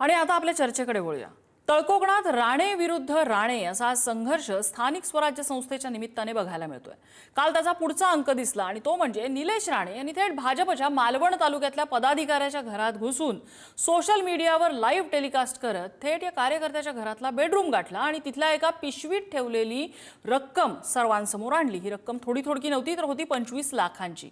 आणि आता आपल्या चर्चेकडे वळूया. तळकोकणात राणे विरुद्ध राणे असा संघर्ष स्थानिक स्वराज्य संस्थेच्या निमित्ताने बघायला मिळतोय. काल त्याचा पुढचा अंक दिसला आणि तो म्हणजे निलेश राणे यांनी थेट भाजपच्या मालवण तालुक्यातल्या पदाधिकाऱ्याच्या घरात घुसून सोशल मीडियावर लाईव्ह टेलिकास्ट करत थेट या कार्यकर्त्याच्या घरातला बेडरूम गाठला आणि तिथल्या एका पिशवीत ठेवलेली रक्कम सर्वांसमोर आणली. ही रक्कम थोडी थोडकी नव्हती तर होती पंचवीस लाखांची.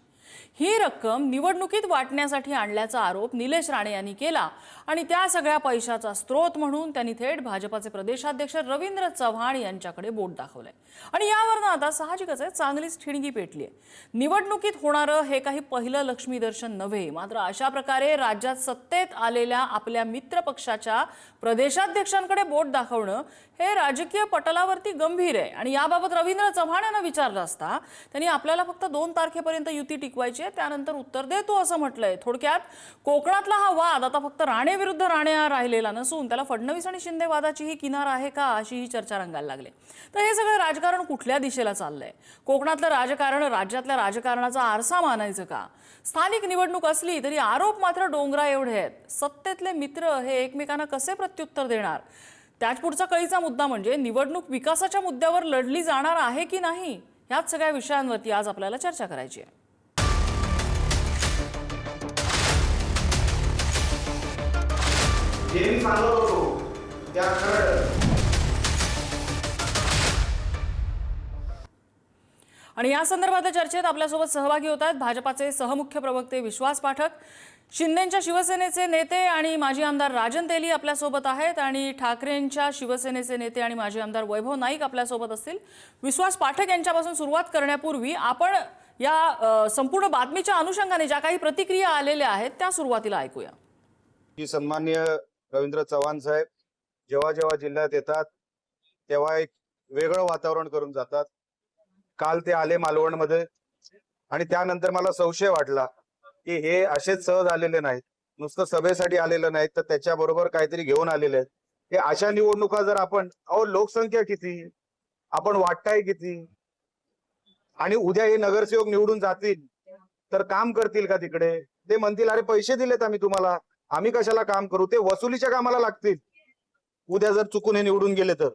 ही रक्कम निवडणुकीत वाटण्यासाठी आणल्याचा आरोप निलेश राणे यांनी केला आणि त्या सगळ्या पैशाचा स्रोत म्हणून त्यांनी थेट भाजपाचे प्रदेशाध्यक्ष रवींद्र चव्हाण यांच्याकडे बोट दाखवलंय. आणि यावरनं आता साहजिकच आहे चांगलीच ठिणगी पेटली आहे निवडणुकीत होणारं हे काही पहिलं लक्ष्मी दर्शन नव्हे मात्र अशा प्रकारे राज्यात सत्तेत आलेल्या आपल्या मित्र पक्षाच्या प्रदेशाध्यक्षांकडे बोट दाखवणं हे राजकीय पटलावरती गंभीर आहे. आणि याबाबत रवींद्र चव्हाण यांना विचारलं असता त्यांनी आपल्याला फक्त दोन तारखेपर्यंत युती टिकवायची पाहिजे त्यानंतर उत्तर देतो असं म्हटलंय. थोडक्यात कोकणातला हा वाद आता फक्त राणे विरुद्ध राणे राहिलेला नसून त्याला फडणवीस आणि शिंदे वादाची ही किनार आहे का अशी ही चर्चा रंगायला लागली. तर हे सगळं राजकारण कुठल्या दिशेला चाललंय? कोकणातलं राजकारण राज्यातल्या राजकारणाचा आरसा मानायचं का? स्थानिक निवडणूक असली तरी आरोप मात्र डोंगरा एवढे आहेत. सत्तेतले मित्र हे एकमेकांना कसे प्रत्युत्तर देणार? त्याच पुढचा कळीचा मुद्दा म्हणजे निवडणूक विकासाच्या मुद्द्यावर लढली जाणार आहे की नाही? ह्याच सगळ्या विषयांवरती आज आपल्याला चर्चा करायची आहे. जे मी सांगत होतो त्या खरं. आणि या संदर्भातल्या चर्चेत आपल्यासोबत सहभागी होत आहेत भाजपाचे सहमुख्य प्रवक्ते विश्वास पाठक. शिंदेच्या शिवसेनेचे नेते आणि माजी आमदार राजन तेली आपल्यासोबत आहेत आणि ठाकरेंच्या शिवसेनेचे नेते आणि माजी आमदार वैभव नाईक आपल्यासोबत असतील. विश्वास पाठक यांच्यापासून सुरुवात करण्यापूर्वी आपण या अ, संपूर्ण बातमीच्या अनुषंगाने ज्या काही प्रतिक्रिया आलेल्या आहेत त्या सुरुवातीला ऐकूया. की सन्मान्य रवींद्र चव्हाण साहेब जेव्हा जेव्हा जिल्ह्यात येतात तेव्हा एक वेगळं वातावरण करून जातात. काल ते आले मालवणमध्ये आणि त्यानंतर मला संशय वाटला की हे असेच सहज आलेले नाहीत. नुसतं सभेसाठी आलेले नाहीत तर त्याच्या बरोबर काहीतरी घेऊन आलेले आहेत. हे अशा निवडणुका जर आपण अहो लोकसंख्या किती? आपण वाटताय किती? आणि उद्या हे नगरसेवक निवडून जातील तर काम करतील का तिकडे? ते म्हणतील अरे पैसे दिलेत आम्ही तुम्हाला. आम्ही कशाला काम करू ते वसुलीच्या कामाला लागतील उद्या जर चुकून हे निवडून गेले तर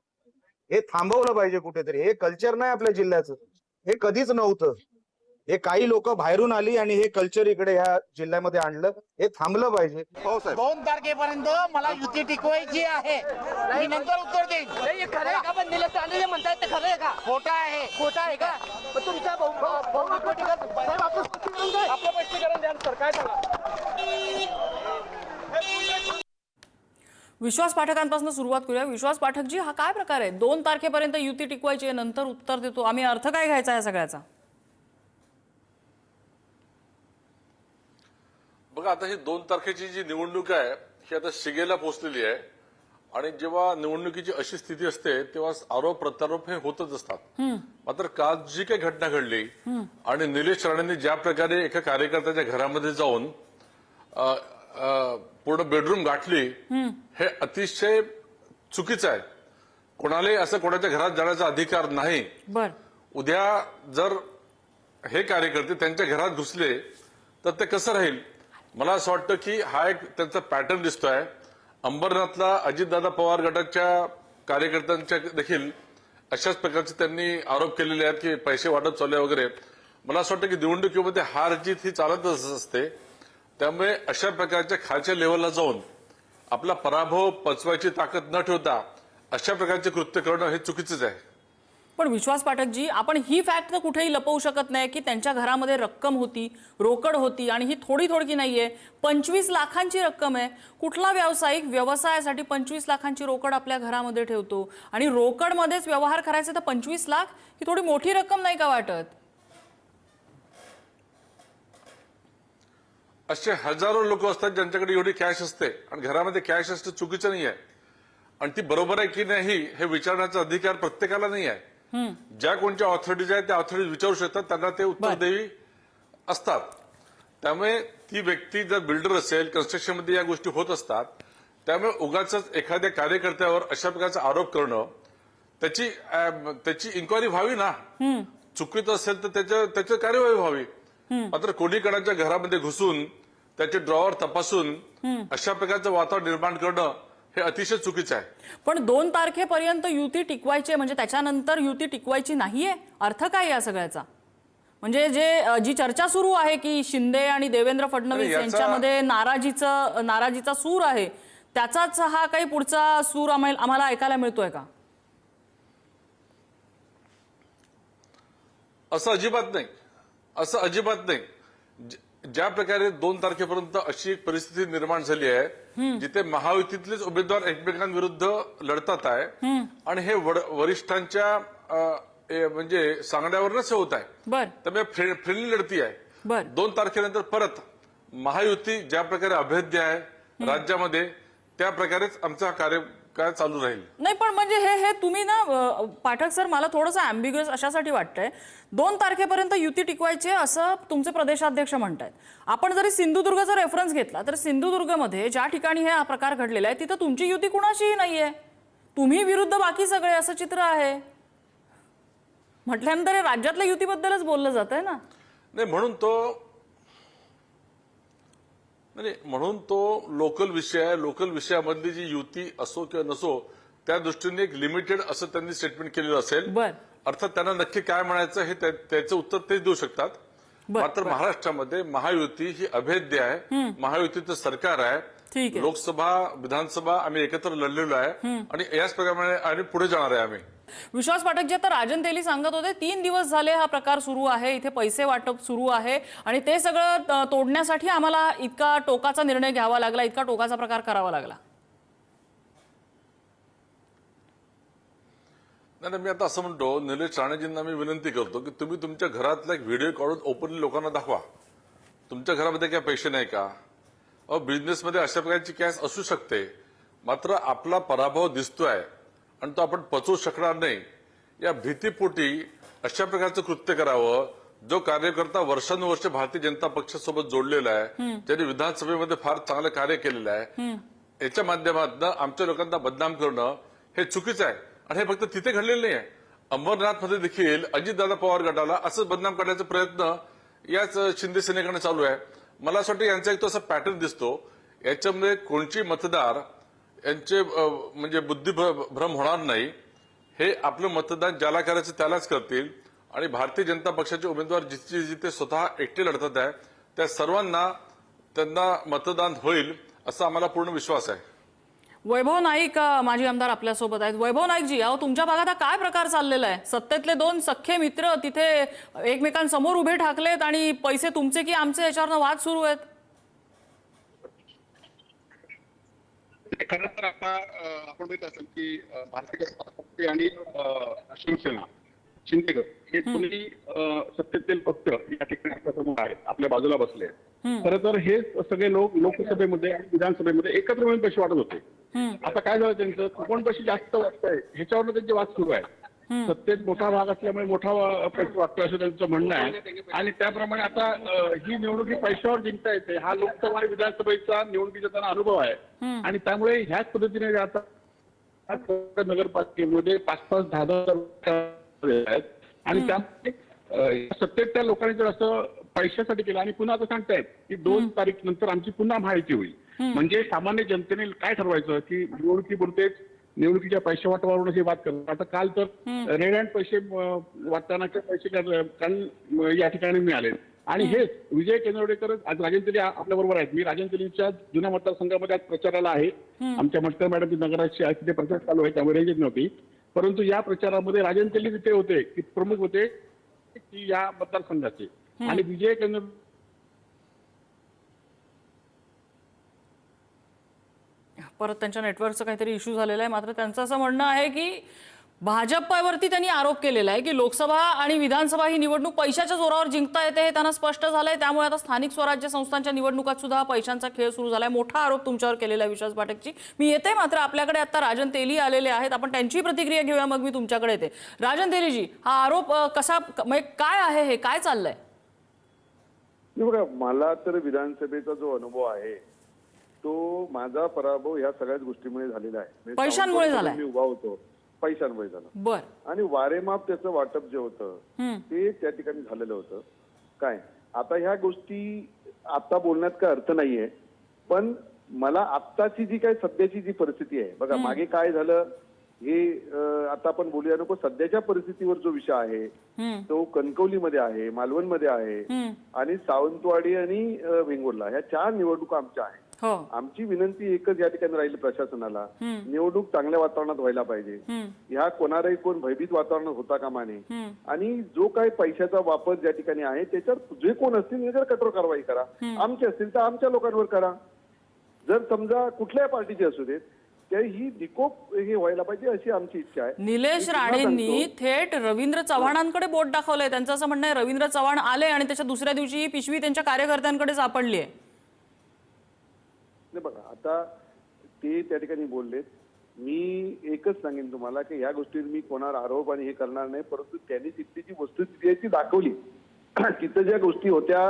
हे थांबवलं पाहिजे कुठेतरी हे कल्चर नाही आपल्या जिल्ह्याचं हे कधीच नव्हतं हे काही लोक बाहेरून आली आणि हे कल्चर इकडे ह्या जिल्ह्यामध्ये आणलं हे थांबलं पाहिजे दोन तारखेपर्यंत मला युती टिकवायची आहे मी नंतर उत्तर देईन नाही, हे खरं का पण निलेश राणे जे म्हणतायत ते खरं आहे का खोटा आहे खोटं आहे का तुमच्या भाऊ भाऊ- भाऊ स्पष्टीकरण साहेब आपलं स्पष्टीकरण द्या. आपलं स्पष्टीकरण द्या सर काय सांगा विश्वास पाठकांपासून सुरुवात करूया. विश्वास पाठकजी हा काय प्रकार आहे? दोन तारखेपर्यंत युती टिकवायची आहे नंतर उत्तर देतो. आम्ही अर्थ काय घ्यायचा या सगळ्याचा? बघा आता ही दोन तारखेची जी निवडणूक आहे ही आता शिगेला पोहोचलेली आहे. आणि जेव्हा निवडणुकीची अशी स्थिती असते तेव्हा आरोप प्रत्यारोप हे होतच असतात. मात्र काल जी काही घटना घडली आणि निलेश राणेंनी ज्या प्रकारे एका कार्यकर्त्याच्या घरामध्ये जाऊन पूर्ण बेडरूम गाठली हे अतिशय चुकीचं आहे. कोणालाही असं कोणाच्या घरात जाण्याचा अधिकार नाही. उद्या जर हे कार्यकर्ते त्यांच्या घरात घुसले तर ते कसं राहील? मला असं वाटतं की हा एक त्यांचा पॅटर्न दिसतोय. अंबरनाथला अजितदादा पवार गटाच्या कार्यकर्त्यांच्या देखील अशाच प्रकारचे त्यांनी आरोप केलेले आहेत की पैसे वाटप चालू आहे वगैरे. मला असं वाटतं की निवडणुकीमध्ये हार जीत ही चालतच असते. त्यामुळे अशा प्रकारच्या खालच्या लेवलला जाऊन आपला पराभव पचवायची ताकद न ठेवता अशा प्रकारचे कृत्य करणं हे चुकीचंच आहे. पण विश्वास पाठकजी आपण ही फॅक्ट तर कुठेही लपवू शकत नाही की त्यांच्या घरामध्ये रक्कम होती रोकड होती आणि ही थोडी थोडकी आहे पंचवीस लाखांची रक्कम आहे. कुठला व्यावसायिक व्यवसायासाठी पंचवीस लाखांची रोकड आपल्या घरामध्ये ठेवतो? आणि रोकडमध्येच व्यवहार करायचे तर पंचवीस लाख ही थोडी मोठी रक्कम नाही का वाटत? असे हजारो लोक असतात ज्यांच्याकडे एवढी कॅश असते. आणि घरामध्ये कॅश असते चुकीचं नाही आहे आणि ती बरोबर आहे की नाही हे विचारण्याचा अधिकार प्रत्येकाला नाही आहे ज्या कोणत्या ऑथॉरिटीज आहेत त्या ऑथॉरिटीज विचारू शकतात त्यांना ते उत्तर. देवी असतात. त्यामुळे ती व्यक्ती जर बिल्डर असेल कन्स्ट्रक्शनमध्ये या गोष्टी होत असतात त्यामुळे उगाच एखाद्या कार्यकर्त्यावर अशा प्रकारचा आरोप करणं त्याची त्याची इन्क्वायरी व्हावी ना. चुकीत असेल तर त्याच्या त्याची कार्यवाही व्हावी. मात्र कोणी कोणाच्या घरामध्ये घुसून त्याचे ड्रॉवर तपासून अशा प्रकारचं वातावरण निर्माण करणं हे अतिशय चुकीचं आहे. पण दोन तारखेपर्यंत युती टिकवायची म्हणजे त्याच्यानंतर युती टिकवायची नाहीये? अर्थ काय या सगळ्याचा? म्हणजे जे जी चर्चा सुरू आहे की शिंदे आणि देवेंद्र फडणवीस यांच्यामध्ये नाराजीचं नाराजीचा सूर आहे त्याचाच हा काही पुढचा सूर आम्हाला ऐकायला मिळतोय का? असं अजिबात नाही. असं अजिबात नाही. ज्या प्रकारे दोन तारखेपर्यंत अशी एक परिस्थिती निर्माण झाली आहे जिथे महायुतीतलेच उमेदवार एकमेकांविरुद्ध लढतात आहे आणि हे वरिष्ठांच्या म्हणजे सांगण्यावरच होत आहे. त्यामुळे फ्रे- फ्रेंडली लढती आहे. दोन तारखेनंतर परत महायुती ज्या प्रकारे अभेद्य आहे राज्यामध्ये त्या प्रकारेच आमचा कार्यकाळ चालू राहील? नाही पण म्हणजे हे हे तुम्ही ना अ, पाठक सर मला थोडंसं अँबिग्युअस अशासाठी वाटतंय. दोन तारखेपर्यंत युती टिकवायची आहे असं तुमचे प्रदेशाध्यक्ष म्हणतायत. आपण जरी सिंधुदुर्गचा रेफरन्स घेतला तर सिंधुदुर्गमध्ये ज्या ठिकाणी हे हा प्रकार घडलेला आहे तिथं तुमची युती कुणाशीही नाहीये. तुम्ही विरुद्ध बाकी सगळे असं चित्र आहे. म्हटल्यानंतर हे राज्यातल्या युतीबद्दलच बोललं जात आहे ना. नाही म्हणून तो नाही म्हणून तो लोकल विषय आहे. लोकल विषयामधली जी युती असो किंवा नसो त्या दृष्टीने एक लिमिटेड असं त्यांनी स्टेटमेंट केलेलं असेल. अर्थात त्यांना नक्की काय म्हणायचं हे त्या- त्याचं उत्तर तेच देऊ शकतात. मात्र महाराष्ट्रामध्ये महायुती ही अभेद्य आहे. महायुतीचं सरकार आहे. ठीक आहे. लोकसभा विधानसभा आम्ही एकत्र लढलेलो आहे. आणि याच प्रकारे आणि पुढे जाणार आहे आम्ही. विश्वास पाठक जे आता राजन तेली सांगत होते तीन दिवस झाले हा प्रकार सुरू आहे इथे पैसे वाटप सुरू आहे आणि ते सगळं तोडण्यासाठी आम्हाला इतका टोकाचा निर्णय घ्यावा लागला इतका टोकाचा प्रकार करावा लागला. नाही मी आता असं म्हणतो निलेश राणेजींना मी विनंती करतो की तुम्ही तुमच्या घरातला एक व्हिडिओ काढून ओपनली लोकांना दाखवा. तुमच्या घरामध्ये काय पैसे नाही का? बिझनेसमध्ये अशा प्रकारची कॅश असू शकते. मात्र आपला पराभव दिसतोय आणि तो आपण पचवू शकणार नाही. या भीतीपोटी अशा प्रकारचं कृत्य करावं जो कार्यकर्ता वर्षानुवर्ष भारतीय जनता पक्षासोबत जोडलेला आहे ज्यांनी विधानसभेमध्ये फार चांगलं कार्य केलेलं आहे. याच्या माध्यमातून आमच्या लोकांना बदनाम करणं हे चुकीचं आहे. आणि हे फक्त तिथे घडलेलं नाही आहे. अंबरनाथमध्ये देखील अजितदादा पवार गटाला असं बदनाम करण्याचा प्रयत्न याच शिंदे सेनेकडे चालू आहे. मला असं वाटतं यांचा एक तो असा पॅटर्न दिसतो. याच्यामध्ये कोणची मतदार यांचे म्हणजे बुद्धिभ्रम होणार नाही हे आपलं मतदान ज्याला करायचं त्यालाच करतील. आणि भारतीय जनता पक्षाचे उमेदवार जिथे जिथे स्वतः एकटे लढतात आहे त्या सर्वांना त्यांना मतदान होईल असा आम्हाला पूर्ण विश्वास आहे. वैभव नाईक माजी आमदार आपल्यासोबत आहेत. वैभव नाईकजी अहो तुमच्या भागात हा काय प्रकार चाललेला आहे? सत्तेतले दोन सख्खे मित्र तिथे एकमेकांसमोर उभे ठाकलेत आणि पैसे तुमचे की आमचे याच्यावरनं वाद सुरू आहेत? खरं तर आता आपण माहीत असेल की भारतीय जनता पक्ष आणि शिवसेना शिंदेगड हे दोन्ही अं, सत्तेतील पक्ष या ठिकाणी आपल्यासमोर आहेत आपल्या बाजूला बसले आहेत. खरं तर हे सगळे लोक लोकसभेमध्ये आणि विधानसभेमध्ये एकत्र मिळून पैसे वाटत होते. आता काय झालं त्यांचं? कोण पैसे जास्त वाटतंय ह्याच्यावर त्यांचे वाद सुरू आहेत सत्तेत मोठा भाग असल्यामुळे मोठा पैसे वाटतोय असं त्यांचं म्हणणं आहे. आणि त्याप्रमाणे आता ही निवडणूक पैशावर जिंकता येते. हा लोकसभा आणि विधानसभेचा निवडणुकीचा त्यांना अनुभव आहे. आणि त्यामुळे ह्याच पद्धतीने आता नगरपालिकेमध्ये पाच पाच दहा दहा आहेत. आणि त्यामुळे अं, सत्तेत त्या लोकांनी जर असं पैशासाठी केलं आणि पुन्हा आता सांगतायत की दोन तारीख नंतर आमची पुन्हा माहिती होईल. म्हणजे सामान्य जनतेने काय ठरवायचं की निवडणुकीपुरतेच निवडणुकीच्या पैसे वाटवावरून हे वाद करतात. आता काल तर रेड पैसे वाटतानाचे पैसे काल या ठिकाणी मिळाले. आणि हेच विजय केंद्रवडेकर आज तेली आपल्या बरोबर आहेत. मी राजन तेलींच्या जुन्या मतदारसंघामध्ये आज प्रचाराला आहे. आमच्या मटकर मॅडम नगराची आज तिथे प्रचार चालू आहे त्यामुळे नव्हती. परंतु या प्रचारामध्ये राजन तेली तिथे होते की प्रमुख होते की या मतदारसंघाचे. आणि विजय केंद्र परत त्यांच्या नेटवर्कचं काहीतरी इश्यू झालेला आहे. मात्र त्यांचं असं म्हणणं आहे की भाजपवरती त्यांनी आरोप केलेला आहे की लोकसभा आणि विधानसभा ही निवडणूक पैशाच्या जोरावर जिंकता येते हे त्यांना स्पष्ट झालंय. त्यामुळे आता स्थानिक स्वराज्य संस्थांच्या निवडणुकात सुद्धा हा पैशांचा खेळ सुरू झालाय. मोठा आरोप तुमच्यावर केलेला आहे विश्वास पाठकची मी येते मात्र आपल्याकडे आता राजन तेली आलेले आहेत. आपण त्यांची प्रतिक्रिया घेऊया मग मी तुमच्याकडे येते. राजन तेलीजी हा आरोप कसा म्हणजे काय आहे हे? काय चाललंय? बघा मला तर विधानसभेचा जो अनुभव आहे तो माझा पराभव ह्या सगळ्याच गोष्टीमुळे झालेला आहे. म्हणजे पैशांमुळे? मी उभा होतो. पैशांमुळे झाला. बर. आणि वारेमाप त्याचं वाटप जे होतं. ते त्या ठिकाणी झालेलं होतं. काय? आता ह्या गोष्टी आता बोलण्यात काय अर्थ नाहीये पण मला आत्ताची जी काय सध्याची जी परिस्थिती आहे बघा मागे काय झालं हे आता आपण बोलूया नको सध्याच्या परिस्थितीवर जो विषय आहे तो कणकवलीमध्ये आहे मालवणमध्ये आहे आणि सावंतवाडी आणि वेंगुर्ला ह्या चार निवडणुका आमच्या आहेत. हो. आमची विनंती एकच या ठिकाणी राहील प्रशासनाला. निवडणूक चांगल्या वातावरणात व्हायला पाहिजे. ह्या कोणालाही कोण भयभीत वातावरणात होता कामा नये. आणि जो काही पैशाचा वापर ज्या ठिकाणी आहे त्याच्यावर जे कोण असतील त्याच्यावर कठोर कारवाई करा. आमचे असतील तर आमच्या लोकांवर करा. जर समजा कुठल्याही पार्टीचे असू देत ही निकोप हे व्हायला पाहिजे अशी आमची इच्छा आहे. निलेश राणेंनी थेट रवींद्र चव्हाणांकडे बोट दाखवलंय. त्यांचं असं म्हणणं आहे रवींद्र चव्हाण आले आणि त्याच्या दुसऱ्या दिवशी ही पिशवी त्यांच्या कार्यकर्त्यांकडे सापडली आहे नाही बघा आता ते त्या ठिकाणी बोललेत. मी एकच सांगेन तुम्हाला की ह्या गोष्टीत मी कोणावर आरोप आणि हे करणार नाही परंतु त्यांनी तिथली जी वस्तुस्थिती आहे ती दाखवली. तिथं ज्या गोष्टी होत्या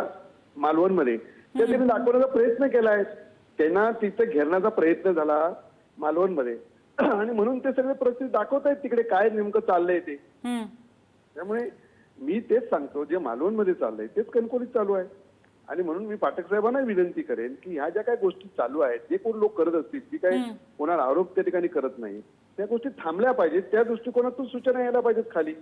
मालवणमध्ये त्या त्यांनी दाखवण्याचा प्रयत्न केलाय त्यांना तिथं घेरण्याचा प्रयत्न झाला मालवणमध्ये. आणि म्हणून ते सगळे परिस्थिती दाखवत आहेत तिकडे काय नेमकं चाललंय ते. त्यामुळे मी तेच सांगतो जे मालवणमध्ये चाललंय तेच कणकोलीत चालू आहे. आणि म्हणून मी पाठक साहेबांना विनंती करेन की ह्या ज्या काही गोष्टी चालू आहेत जे कोण लोक करत असतील जी काही कोणाला आरोप त्या ठिकाणी करत नाही त्या गोष्टी थांबल्या पाहिजेत. त्या दृष्टिकोनातून सूचना यायला पाहिजेत खाली.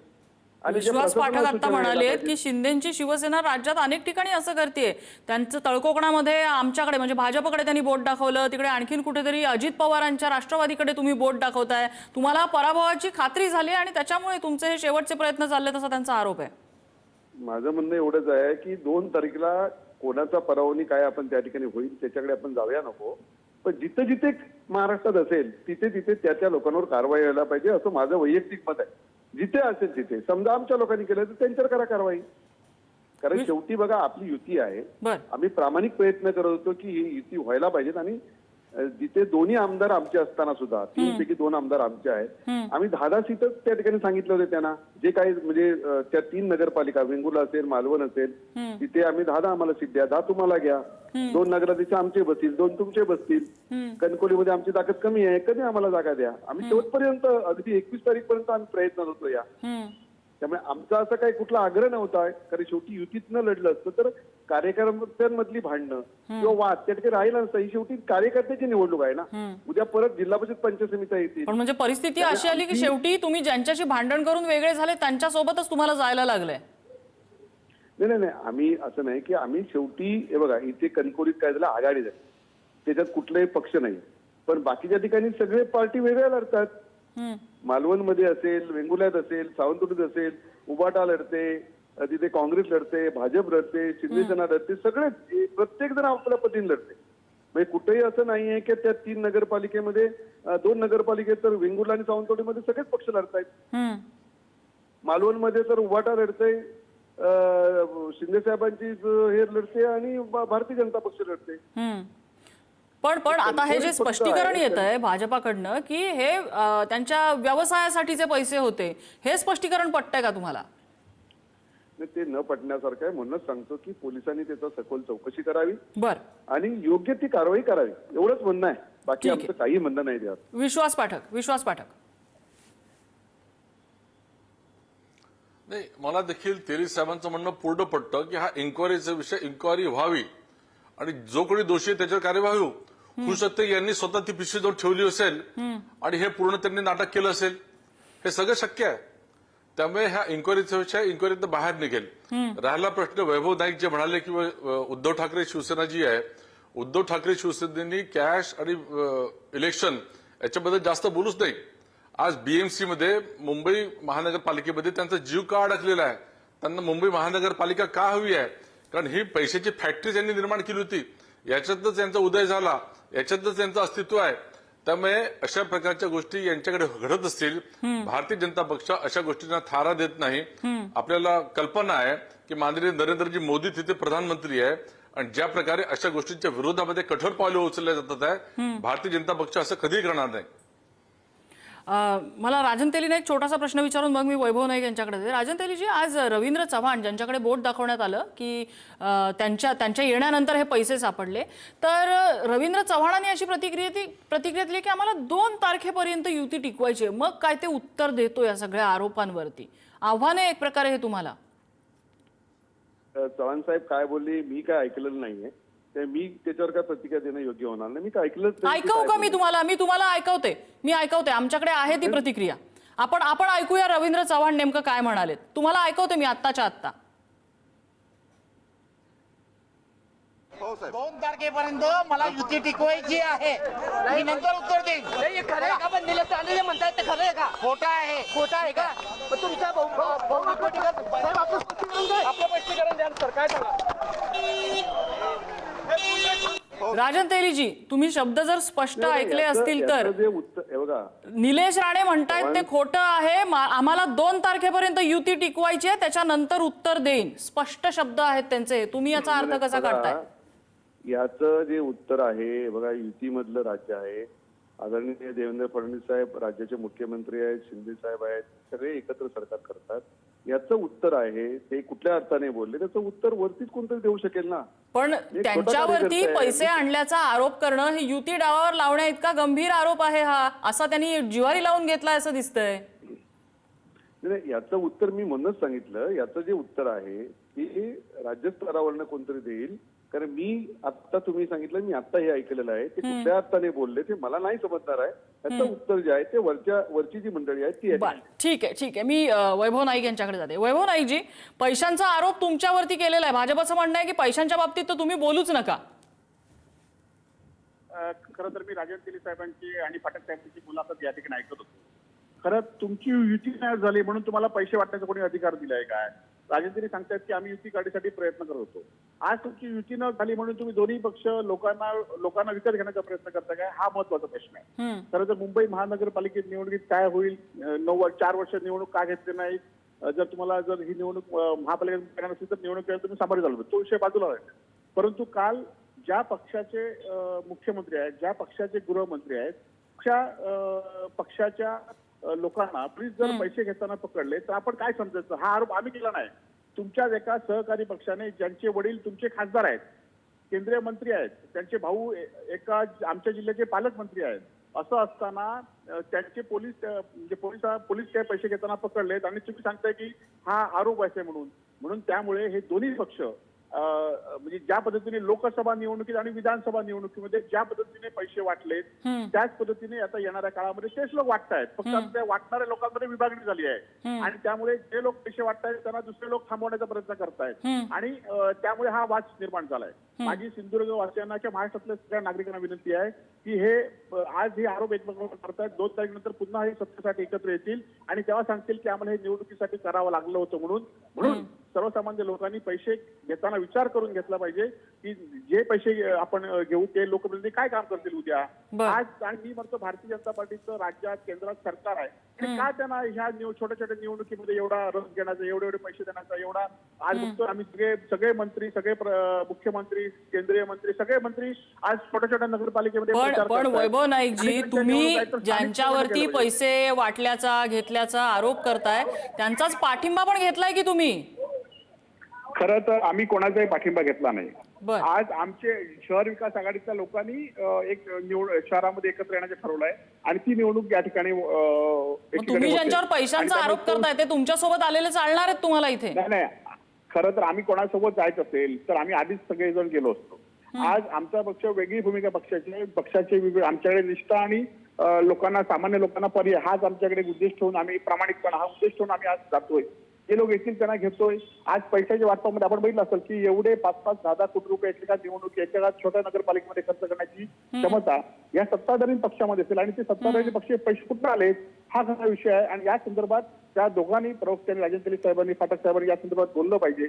विश्वास पाठक आता म्हणाले. की शिंदेची शिवसेना राज्यात अनेक ठिकाणी असं करते त्यांचं तळकोकणामध्ये आमच्याकडे म्हणजे भाजपकडे त्यांनी बोट दाखवलं तिकडे आणखीन कुठेतरी अजित पवारांच्या राष्ट्रवादीकडे तुम्ही बोट दाखवताय. तुम्हाला पराभवाची खात्री झाली आणि त्याच्यामुळे तुमचे हे शेवटचे प्रयत्न चालले तसा त्यांचा आरोप आहे. माझं म्हणणं एवढंच आहे की दोन तारखेला कोणाचा पराभवनी काय आपण त्या ठिकाणी होईल त्याच्याकडे आपण जाऊया नको. पण जिथे जिथे महाराष्ट्रात असेल तिथे तिथे त्या त्या लोकांवर कारवाई व्हायला पाहिजे असं माझं वैयक्तिक मत आहे. जिथे असेल तिथे. समजा आमच्या लोकांनी केलं तर त्यांच्यावर करा कारवाई. कारण शेवटी बघा आपली युती आहे. आम्ही प्रामाणिक प्रयत्न करत होतो की ही युती व्हायला पाहिजेत आणि जिथे दोन्ही आमदार आमचे असताना सुद्धा तीन पैकी दोन आमदार आमचे आहेत. आम्ही दहा दहा सीटच त्या ठिकाणी सांगितले होते त्यांना. जे काही म्हणजे त्या तीन नगरपालिका वेंगुर्ला असेल मालवण असेल तिथे आम्ही दहा दहा आम्हाला सीट द्या दहा तुम्हाला घ्या. दोन नगराध्यक्ष आमचे बसतील दोन तुमचे बसतील. कणकोलीमध्ये आमची ताकद कमी आहे कमी आम्हाला जागा द्या. आम्ही शेवटपर्यंत अगदी एकवीस तारीख पर्यंत आम्ही प्रयत्न होतो या. त्यामुळे आमचा असा काही कुठला आग्रह नव्हता कारण शेवटी युतीतनं लढलं असतं तर कार्यकर्त्यांमधली भांडणं किंवा वाद त्या ठिकाणी राहिला नसता ही शेवटी कार्यकर्त्याची निवडणूक आहे ना. उद्या परत जिल्हा परिषद पंचायत समित्या येतील. पण म्हणजे परिस्थिती अशी आली की शेवटी तुम्ही ज्यांच्याशी भांडण करून वेगळे झाले त्यांच्यासोबतच तुम्हाला जायला लागलंय. नाही नाही नाही. आम्ही असं नाही की आम्ही शेवटी हे बघा इथे कणकोलीत काय झालं आघाडी झाली त्याच्यात कुठलाही पक्ष नाही. पण बाकीच्या ठिकाणी सगळे पार्टी वेगळ्या लढतात. मालवणमध्ये असेल वेंगुर्ल्यात असेल सावंतवाडीत असेल उबाटा लढते. तिथे काँग्रेस लढते भाजप लढते शिंदेसेना लढते सगळे प्रत्येक जण आपल्या पतीने लढते. म्हणजे कुठेही असं नाहीये की त्या तीन नगरपालिकेमध्ये दोन नगरपालिकेत तर वेंगुर्ला आणि सावंतवाडीमध्ये सगळेच पक्ष लढतायत. मालवणमध्ये तर उभाटा लढते शिंदे साहेबांची हे लढते आणि भारतीय जनता पक्ष लढते. पण पण आता हे जे स्पष्टीकरण येत आहे भाजपाकडनं की हे त्यांच्या व्यवसायासाठीचे पैसे होते हे स्पष्टीकरण पटतंय का तुम्हाला? ते न पटण्यासारखं आहे म्हणूनच सांगतो की पोलिसांनी त्याचा सखोल चौकशी करावी. बर. आणि योग्य ती कारवाई करावी. एवढंच म्हणणं आहे. बाकी. आमचं काही म्हणणं नाही त्यात. विश्वास पाठक विश्वास पाठक. नाही मला देखील तेली साहेबांचं म्हणणं पूर्ण पडतं की हा इन्क्वायरीचा विषय इन्क्वायरी व्हावी. आणि जो कोणी दोषी आहे त्याच्यावर कार्यवाही होऊ होऊ शकते यांनी स्वतः ती पिशवी जाऊन ठेवली असेल आणि हे पूर्ण त्यांनी नाटक केलं असेल. हे सगळं शक्य आहे. त्यामुळे ह्या इन्क्वायरीचा विषय इन्क्वायरीतनं बाहेर निघेल. राहिला प्रश्न वैभव नाईक जे म्हणाले की उद्धव ठाकरे शिवसेना जी आहे उद्धव ठाकरे शिवसेनेनी कॅश आणि इलेक्शन याच्याबद्दल जास्त बोलूच नाही. आज बीएमसी मध्ये मुंबई महानगरपालिकेमध्ये त्यांचा जीव का अडकलेला आहे? त्यांना मुंबई महानगरपालिका का हवी आहे? कारण ही पैशाची फॅक्टरी त्यांनी निर्माण केली होती. याच्यातच त्यांचा उदय झाला. याच्यातच त्यांचं अस्तित्व आहे. त्यामुळे अशा प्रकारच्या गोष्टी यांच्याकडे घडत असतील भारतीय जनता पक्ष अशा गोष्टींना थारा देत नाही. आपल्याला कल्पना आहे की माननीय नरेंद्रजी मोदी तिथे प्रधानमंत्री आहे आणि ज्या प्रकारे अशा गोष्टींच्या विरोधामध्ये कठोर पावले उचलल्या जातात आहे भारतीय जनता पक्ष असं कधीही करणार नाही. मला राजन तेलीने एक छोटासा प्रश्न विचारून मग मी वैभव नाईक यांच्याकडे राजन तेलीजी आज रवींद्र चव्हाण ज्यांच्याकडे बोट दाखवण्यात आलं की त्यांच्या त्यांच्या येण्यानंतर हे पैसे सापडले. तर रवींद्र चव्हाणांनी अशी प्रतिक्रिया ती प्रतिक्रिया दिली की आम्हाला दोन तारखेपर्यंत युती टिकवायची आहे. मग काय ते उत्तर देतो या सगळ्या आरोपांवरती. आव्हान आहे एक प्रकारे हे तुम्हाला. चव्हाण साहेब काय बोलले मी काय ऐकलेलं नाहीये. ते मी त्याच्यावर काय प्रतिक्रिया देणं योग्य होणार नाही. मी काय ऐकलं ऐकवू का मी. तुम्हाला मी तुम्हाला ऐकवते मी ऐकवते. आमच्याकडे आहे ती प्रतिक्रिया. आपण आपण ऐकूया रवींद्र चव्हाण नेमकं काय म्हणालेत. तुम्हाला ऐकवते मी आत्ताच्या आत्ता. दोन तारखेपर्यंत मला युती टिकवायची आहे. मी नंतर उत्तर देईन. नाही हे खरं आहे का? पण निलेश राणे जे म्हणतायत ते खरं आहे का? खोटा आहे. खोटं आहे का? तुमच्या भाऊ भाऊ- भाऊ स्पष्टीकरण साहेब आपलं स्पष्टीकरण काय आपलं स्पष्टीकरण द्या सर. काय सांगा? राजन तेलीजी तुम्ही शब्द जर स्पष्ट ऐकले असतील तर. निलेश राणे म्हणतायत ते खोटं आहे आम्हाला दोन तारखेपर्यंत युती टिकवायची आहे त्याच्यानंतर उत्तर देईन. स्पष्ट शब्द आहेत त्यांचे. तुम्ही याचा अर्थ कसा काढताय? याचं जे उत्तर आहे बघा युतीमधलं राज्य आहे. आदरणीय देवेंद्र फडणवीस साहेब राज्याचे मुख्यमंत्री आहेत शिंदे साहेब आहेत सगळे एकत्र सरकार करतात. याचं उत्तर आहे ते कुठल्या अर्थाने बोलले त्याचं उत्तर वरतीच कोणतरी देऊ शकेल ना? पण त्यांच्यावरती. पैसे आणल्याचा आरोप करणं हे युती डावावर लावण्या इतका गंभीर आरोप आहे हा असा त्यांनी जिवारी लावून घेतलाय असं दिसतंय. याचं उत्तर मी म्हणूनच सांगितलं. याचं जे उत्तर आहे ते राज्य स्तरावरनं कोणतरी देईल कारण मी आता तुम्ही सांगितलं मी आता हे ऐकलेलं आहे. ते कुठल्या अर्थाने बोलले ते मला नाही समजणार आहे. याचं उत्तर जे आहे ते वरच्या वरची जी मंडळी आहे ती आहे. ठीक आहे ठीक आहे. मी वैभव नाईक यांच्याकडे जाते. वैभव नाईकजी पैशांचा आरोप तुमच्यावरती केलेला आहे. भाजपचं म्हणणं आहे की पैशांच्या बाबतीत तर तुम्ही बोलूच नका. खरं तर मी राजन तेली साहेबांची आणि फाटक साहेबांची मुलाखत या ठिकाणी ऐकत होतो. खरं तुमची युती नाही झाली म्हणून तुम्हाला पैसे वाटण्याचा कोणी अधिकार दिलाय काय? राजन तेली सांगतायत की आम्ही युती काढीसाठी प्रयत्न करत होतो. आज तुमची युती न झाली म्हणून तुम्ही दोन्ही पक्ष लोकांना लोकांना विकत घेण्याचा प्रयत्न करता काय हा महत्त्वाचा प्रश्न आहे. खरं तर मुंबई महानगरपालिकेत निवडणुकीत काय होईल नऊ चार वर्ष निवडणूक का घेतली नाही? जर तुम्हाला जर ही निवडणूक महापालिकेत असेल तर निवडणूक तुम्ही सामोरे झालो तो विषय बाजूला राहील परंतु काल ज्या पक्षाचे मुख्यमंत्री आहेत ज्या पक्षाचे गृहमंत्री आहेत पक्षाच्या लोकांना. प्लीज जर पैसे घेताना पकडले तर आपण काय समजायचं? हा आरोप आम्ही केला नाही. तुमच्याच एका सहकारी पक्षाने ज्यांचे वडील तुमचे खासदार आहेत केंद्रीय मंत्री आहेत त्यांचे भाऊ एका आमच्या जिल्ह्याचे पालकमंत्री आहेत. असं असताना त्यांचे पोलीस म्हणजे पोलीस पोलीस काही पैसे घेताना पकडलेत आणि तुम्ही सांगताय की हा आरोप आहे म्हणून. म्हणून त्यामुळे हे दोन्ही पक्ष म्हणजे ज्या पद्धतीने लोकसभा निवडणुकीत आणि विधानसभा निवडणुकीमध्ये ज्या पद्धतीने पैसे वाटलेत त्याच पद्धतीने आता येणाऱ्या काळामध्ये तेच लोक वाटतायत फक्त त्या वाटणाऱ्या लोकांमध्ये विभागणी झाली आहे. आणि त्यामुळे जे लोक पैसे वाटतायत त्यांना दुसरे लोक थांबवण्याचा प्रयत्न करतायत आणि त्यामुळे हा वाद निर्माण झालाय. माझी सिंधुदुर्ग किंवा महाराष्ट्रातल्या सगळ्या नागरिकांना विनंती आहे की हे आज हे आरोप एकमेकांवर करतायत. दोन तारखेनंतर पुन्हा हे सत्तेसाठी एकत्र येतील आणि तेव्हा सांगतील की आम्हाला हे निवडणुकीसाठी करावं लागलं होतं म्हणून. म्हणून सर्वसामान्य लोकांनी पैसे घेताना विचार करून घेतला पाहिजे की जे पैसे आपण घेऊ ते लोकप्रतिनिधी काय काम करतील उद्या. आज आणि मी म्हणतो भारतीय जनता पार्टीचं राज्यात केंद्रात सरकार आहे आणि का त्यांना ह्या छोट्या छोट्या निवडणुकीमध्ये एवढा रस घेण्याचा एवढे एवढे पैसे देण्याचा एवढा आज बघतो आम्ही सगळे सगळे मंत्री सगळे मुख्यमंत्री केंद्रीय मंत्री सगळे मंत्री आज छोट्या छोट्या नगरपालिकेमध्ये पण. वैभव नाईकजी तुम्ही ज्यांच्यावरती. पैसे वाटल्याचा घेतल्याचा आरोप करताय त्यांचाच पाठिंबा पण घेतलाय की तुम्ही खरं तर आम्ही कोणाचाही पाठिंबा घेतला नाही. आज आमचे शहर विकास आघाडीच्या लोकांनी एक निवड शहरामध्ये एकत्र येण्याचे ठरवलंय आणि ती निवडणूक या ठिकाणी तुम्ही. ज्यांच्यावर पैशांचा आरोप करताय ते तुमच्यासोबत आलेले चालणार आहेत तुम्हाला इथे नाही नाही खरं तर आम्ही कोणासोबत जायचं असेल तर आम्ही आधीच सगळेजण गेलो असतो आज आमचा पक्ष वेगळी भूमिका पक्षाची. पक्षाचे वेगळे आमच्याकडे निष्ठा आणि लोकांना सामान्य लोकांना पर्याय हाच आमच्याकडे उद्देश ठेवून आम्ही प्रामाणिकपणा हा उद्देश ठेवून आम्ही आज जातोय जे लोक येतील त्यांना घेतोय. आज पैशाच्या वाटपामध्ये आपण बघितलं असेल की एवढे पाच पाच दहा दहा कोटी रुपये एकेका निवडणूक एकेका छोट्या नगरपालिकेमध्ये खर्च करण्याची क्षमता या सत्ताधारी पक्षामध्ये असेल आणि ते सत्ताधारी पक्ष पैसे कुठून आले हा खरा विषय आहे. आणि या संदर्भात त्या दोघांनी प्रवक्त्यांनी तेली साहेबांनी फाटक साहेबांनी या संदर्भात बोललं पाहिजे.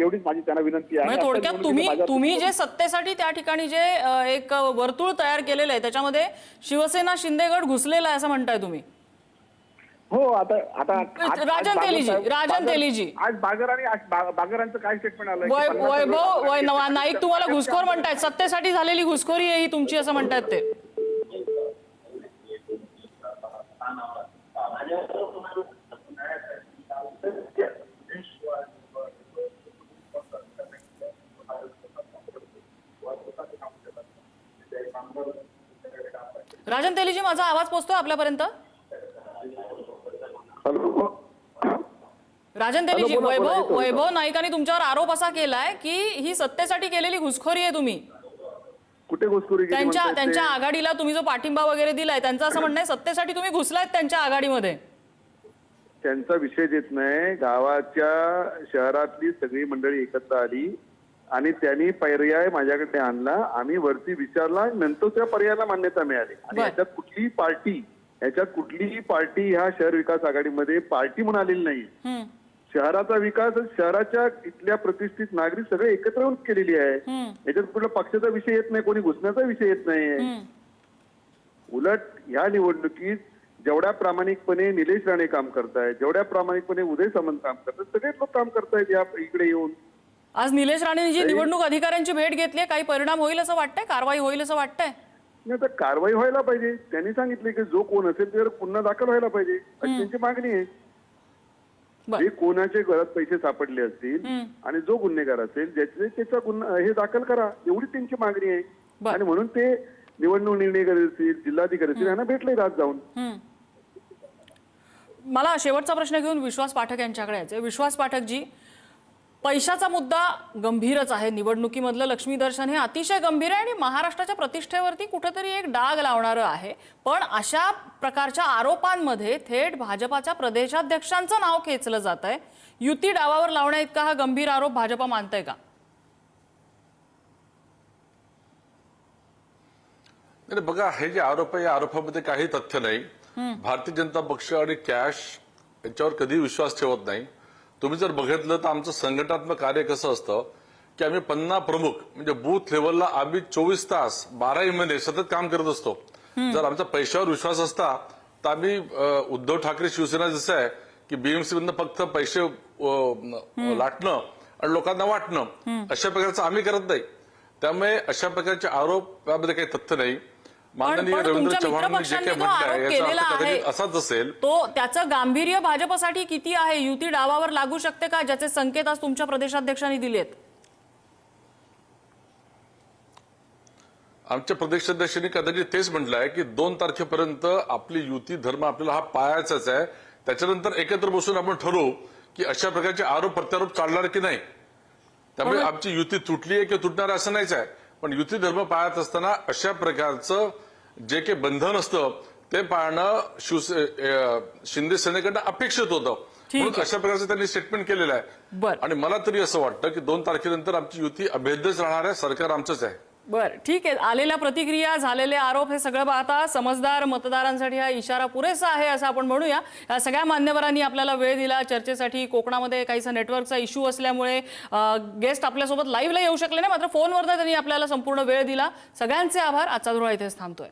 एवढीच माझी त्यांना विनंती आहे. म्हणजे थोडक्यात तुम्ही तुम्ही जे सत्तेसाठी त्या ठिकाणी जे एक वर्तुळ तयार केलेलं आहे त्याच्यामध्ये शिवसेना शिंदेगड घुसलेला आहे असं म्हणताय तुम्ही. हो आता आता आज- आज राजन बागर तेलीजी, साहेब- राजन बागर- तेलीजी. आज बागर आणि आज बा- बागरांचं काय स्टेटमेंट आलं वै- वैभव वै- नवा- नाईक तुम्हाला घुसखोर म्हणतायत. सत्तेसाठी झालेली घुसखोरी आहे ही तुमची असं म्हणतायत ते. राजन तेलीजी माझा आवाज पोचतोय आपल्यापर्यंत? राजन त्यांनी हॅलो, जी- बोला, बोला, वैभव वैभव. नाईकांनी तुमच्यावर आरोप असा केलाय की ही सत्तेसाठी केलेली घुसखोरी आहे तुम्ही. कुठे घुसखोरी त्यांच्या? त्यांच्या आघाडीला तुम्ही जो पाठिंबा वगैरे दिलाय त्यांचं असं म्हणणं आहे सत्तेसाठी तुम्ही घुसलायत त्यांच्या आघाडीमध्ये. त्यांचा विषय येत नाही. गावाच्या शहरातली सगळी मंडळी एकत्र आली आणि त्यांनी पर्याय माझ्याकडे आणला. आम्ही वरती विचारला नंतर त्या पर्यायाला मान्यता मिळाली. आणि. याच्यात कुठलीही पार्टी याच्यात कुठलीही पार्टी ह्या शहर विकास आघाडीमध्ये पार्टी म्हणून आलेली नाही. शहराचा विकास शहराच्या इथल्या प्रतिष्ठित नागरिक सगळे एकत्र येऊन केलेली आहे. याच्यात कुठला पक्षाचा विषय येत नाही कोणी घुसण्याचा विषय येत नाहीये हम्म. उलट ह्या निवडणुकीत जेवढ्या प्रामाणिकपणे निलेश राणे काम करतायत जेवढ्या प्रामाणिकपणे उदय सामंत काम करतात सगळेच लोक काम करतायत या इकडे येऊन. आज निलेश राणेंनी जी निवडणूक अधिकाऱ्यांची भेट घेतली काही परिणाम होईल असं वाटतंय? कारवाई होईल असं वाटतंय? नाही तर कारवाई व्हायला पाहिजे. त्यांनी सांगितले की जो कोण असेल त्यावर पुन्हा दाखल व्हायला पाहिजे. अशी त्यांची मागणी आहे. जे कोणाचे घरात पैसे सापडले असतील. आणि जो गुन्हेगार असेल ज्याचे त्याचा गुन्हा हे दाखल करा एवढी त्यांची मागणी आहे. आणि म्हणून ते निवडणूक निर्णय असतील जिल्हाधिकारी असतील यांना भेटले रात जाऊन. मला शेवटचा प्रश्न घेऊन विश्वास पाठक यांच्याकडे यायचे विश्वास पाठकजी पैशाचा मुद्दा गंभीरच आहे. निवडणुकीमधलं लक्ष्मी दर्शन हे अतिशय गंभीर आहे आणि महाराष्ट्राच्या प्रतिष्ठेवरती कुठेतरी एक डाग लावणारं आहे. पण अशा प्रकारच्या आरोपांमध्ये थेट भाजपाच्या प्रदेशाध्यक्षांचं नाव खेचलं जात आहे युती डावावर लावण्या इतका हा गंभीर आरोप भाजपा मानतंय का? बघा हे जे आरोप आहे या आरोपामध्ये काही तथ्य नाही. भारतीय जनता पक्ष आणि कॅश याच्यावर कधी विश्वास ठेवत नाही. तुम्ही जर बघितलं तर आमचं संघटनात्मक कार्य कसं असतं की आम्ही पन्ना प्रमुख म्हणजे बूथ लेवलला आम्ही चोवीस तास बाराही महिने सतत काम करत असतो. जर आमचा पैशावर विश्वास असता तर आम्ही उद्धव ठाकरे शिवसेना जसं आहे की बीएमसी मधनं फक्त पैसे लाटणं आणि लोकांना वाटणं अशा प्रकारचं आम्ही करत नाही. त्यामुळे अशा प्रकारचे आरोप यामध्ये काही तथ्य नाही. माननीय रवींद्र चव्हाणांनी जे काही असाच असेल. तो त्याचं गांभीर्य भाजपसाठी किती आहे? युती डावावर लागू शकते का? ज्याचे संकेत आज तुमच्या प्रदेशाध्यक्षांनी दिलेत. आमच्या प्रदेशाध्यक्षांनी कदाचित तेच म्हटलं आहे की दोन तारखेपर्यंत आपली युती धर्म आपल्याला हा पाळायचाच आहे. त्याच्यानंतर एकत्र बसून आपण ठरवू की अशा प्रकारचे आरोप प्रत्यारोप चालणार की नाही. त्यामुळे आमची युती तुटली आहे किंवा तुटणार असं नाहीच आहे. पण युती धर्म पाळत असताना अशा प्रकारचं जे काही बंधन असतं ते पाळणं शिवसे शिंदे सेनेकडनं अपेक्षित होतं. म्हणून अशा प्रकारचं त्यांनी स्टेटमेंट केलेलं आहे. बर. आणि मला तरी असं वाटतं की दोन तारखेनंतर आमची युती अभेद्यच राहणार आहे सरकार आमचंच आहे. बर ठीक आहे. आलेल्या प्रतिक्रिया झालेले आरोप हे सगळं पाहता समजदार मतदारांसाठी हा इशारा पुरेसा आहे असं आपण म्हणूया. या सगळ्या मान्यवरांनी आपल्याला वेळ दिला. चर्चेसाठी कोकणामध्ये काहीसा नेटवर्कचा इश्यू असल्यामुळे गेस्ट आपल्यासोबत लाईव्हला येऊ शकले नाही. मात्र फोनवरनं त्यांनी आपल्याला संपूर्ण वेळ दिला. सगळ्यांचे आभार. आजचा धुळा इथेच थांबतोय.